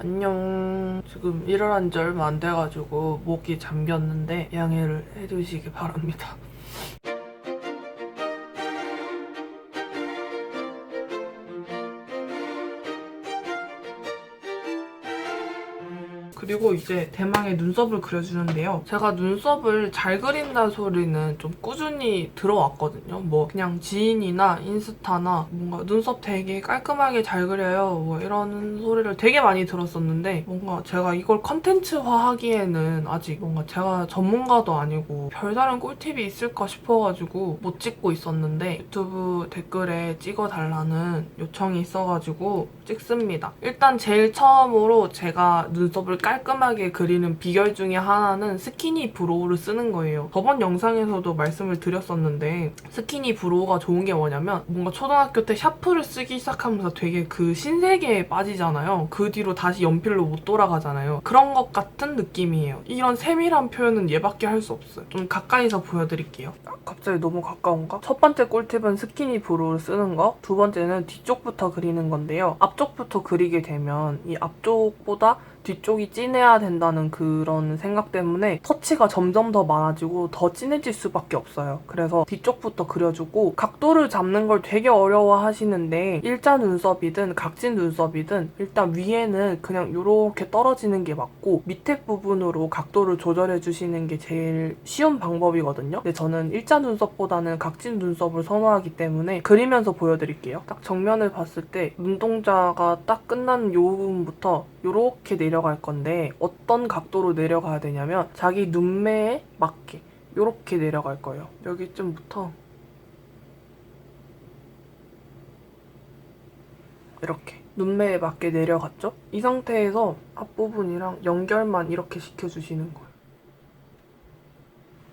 안녕. 지금 한지 얼마 안 돼가지고 목이 잠겼는데 양해를 해주시기 바랍니다. 그리고 이제 대망의 눈썹을 그려주는데요. 제가 눈썹을 잘 그린다는 소리는 좀 꾸준히 들어왔거든요. 뭐 그냥 지인이나 인스타나 뭔가 눈썹 되게 깔끔하게 잘 그려요. 뭐 이런 소리를 되게 많이 들었었는데 뭔가 제가 이걸 컨텐츠화 하기에는 아직 뭔가 제가 전문가도 아니고 별다른 꿀팁이 있을까 싶어가지고 못 찍고 있었는데 유튜브 댓글에 찍어달라는 요청이 있어가지고 찍습니다. 일단 제일 처음으로 제가 눈썹을 깔끔하게 그리는 비결 중에 하나는 스키니 브로우를 쓰는 거예요. 저번 영상에서도 말씀을 드렸었는데 스키니 브로우가 좋은 게 뭐냐면 뭔가 초등학교 때 샤프를 쓰기 시작하면서 되게 그 신세계에 빠지잖아요. 그 뒤로 다시 연필로 못 돌아가잖아요. 그런 것 같은 느낌이에요. 이런 세밀한 표현은 얘밖에 할 수 없어요. 좀 가까이서 보여드릴게요. 아, 갑자기 너무 가까운가? 첫 번째 꿀팁은 스키니 브로우를 쓰는 거. 두 번째는 뒤쪽부터 그리는 건데요. 앞쪽부터 그리게 되면 이 앞쪽보다 뒤쪽이 진해야 된다는 그런 생각 때문에 터치가 점점 더 많아지고 더 진해질 수밖에 없어요. 그래서 뒤쪽부터 그려주고 각도를 잡는 걸 되게 어려워 하시는데 일자 눈썹이든 각진 눈썹이든 일단 위에는 그냥 이렇게 떨어지는 게 맞고 밑에 부분으로 각도를 조절해 주시는 게 제일 쉬운 방법이거든요. 근데 저는 일자 눈썹보다는 각진 눈썹을 선호하기 때문에 그리면서 보여드릴게요. 딱 정면을 봤을 때 눈동자가 딱 끝난 요 부분부터 이렇게 내려갈 건데 어떤 각도로 내려가야 되냐면 자기 눈매에 맞게 이렇게 내려갈 거예요. 여기쯤부터 이렇게 눈매에 맞게 내려갔죠? 이 상태에서 앞부분이랑 연결만 이렇게 시켜주시는 거예요.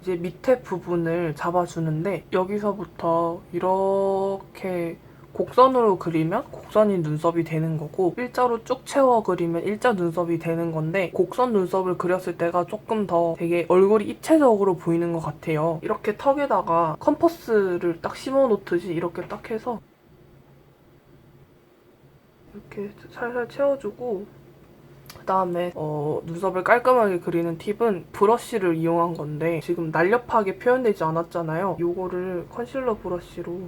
이제 밑에 부분을 잡아주는데 여기서부터 이렇게 곡선으로 그리면 곡선인 눈썹이 되는 거고 일자로 쭉 채워 그리면 일자 눈썹이 되는 건데 곡선 눈썹을 그렸을 때가 조금 더 되게 얼굴이 입체적으로 보이는 것 같아요. 이렇게 턱에다가 컴퍼스를 딱 심어 놓듯이 이렇게 딱 해서 이렇게 살살 채워주고 그다음에 어, 눈썹을 깔끔하게 그리는 팁은 브러쉬를 이용한 건데 지금 날렵하게 표현되지 않았잖아요. 요거를 컨실러 브러쉬로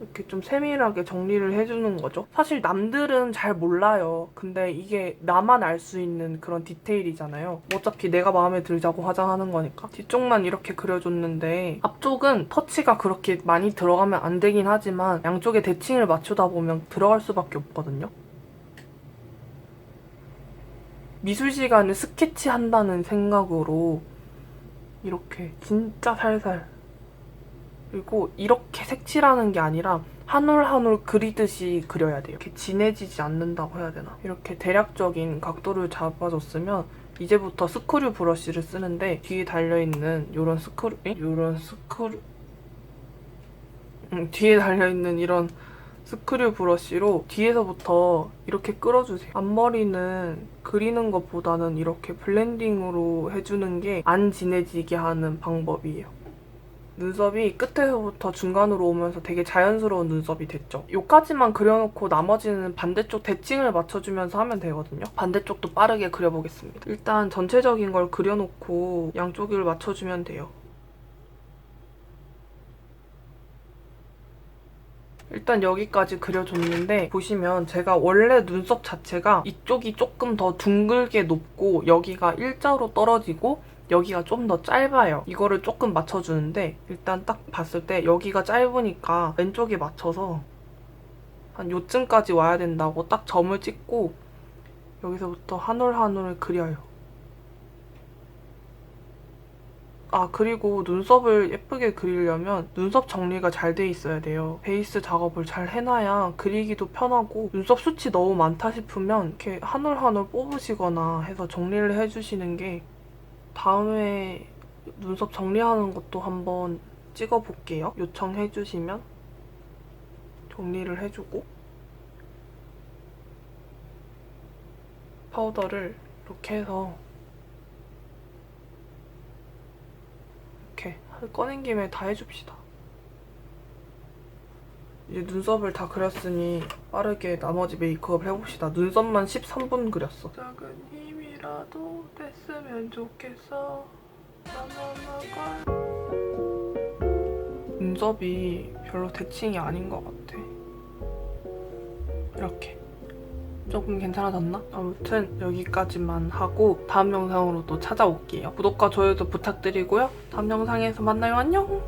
이렇게 좀 세밀하게 정리를 해주는 거죠. 사실 남들은 잘 몰라요. 근데 이게 나만 알 수 있는 그런 디테일이잖아요. 어차피 내가 마음에 들자고 화장하는 거니까. 뒤쪽만 이렇게 그려줬는데 앞쪽은 터치가 그렇게 많이 들어가면 안 되긴 하지만 양쪽에 대칭을 맞추다 보면 들어갈 수밖에 없거든요. 미술 시간에 스케치 한다는 생각으로 이렇게 진짜 살살 그리고 이렇게 색칠하는 게 아니라 한 올 한 올 그리듯이 그려야 돼요. 이렇게 진해지지 않는다고 해야 되나? 이렇게 대략적인 각도를 잡아줬으면 이제부터 스크류 브러쉬를 쓰는데 뒤에 달려있는 이런 스크류, 이런 스크류, 음, 뒤에 달려있는 이런 스크류 브러쉬로 뒤에서부터 이렇게 끌어주세요. 앞머리는 그리는 것보다는 이렇게 블렌딩으로 해주는 게 안 진해지게 하는 방법이에요. 눈썹이 끝에서부터 중간으로 오면서 되게 자연스러운 눈썹이 됐죠. 요까지만 그려놓고 나머지는 반대쪽 대칭을 맞춰주면서 하면 되거든요. 반대쪽도 빠르게 그려보겠습니다. 일단 전체적인 걸 그려놓고 양쪽을 맞춰주면 돼요. 일단 여기까지 그려줬는데 보시면 제가 원래 눈썹 자체가 이쪽이 조금 더 둥글게 높고 여기가 일자로 떨어지고 여기가 좀 더 짧아요. 이거를 조금 맞춰주는데 일단 딱 봤을 때 여기가 짧으니까 왼쪽에 맞춰서 한 요쯤까지 와야 된다고 딱 점을 찍고 여기서부터 한 올 한 올 그려요. 아 그리고 눈썹을 예쁘게 그리려면 눈썹 정리가 잘 돼 있어야 돼요. 베이스 작업을 잘 해놔야 그리기도 편하고 눈썹 숱이 너무 많다 싶으면 이렇게 한 올 한 올 뽑으시거나 해서 정리를 해주시는 게 다음에 눈썹 정리하는 것도 한번 찍어볼게요. 요청해주시면 정리를 해주고 파우더를 이렇게 해서 이렇게 꺼낸 김에 다 해줍시다. 이제 눈썹을 다 그렸으니 빠르게 나머지 메이크업을 해봅시다. 눈썹만 13분 그렸어. 작은 힘 이라도 됐으면 좋겠어. 눈썹이 별로 대칭이 아닌 것 같아. 이렇게. 조금 괜찮아졌나? 아무튼 여기까지만 하고 다음 영상으로 또 찾아올게요. 구독과 좋아요도 부탁드리고요. 다음 영상에서 만나요. 안녕!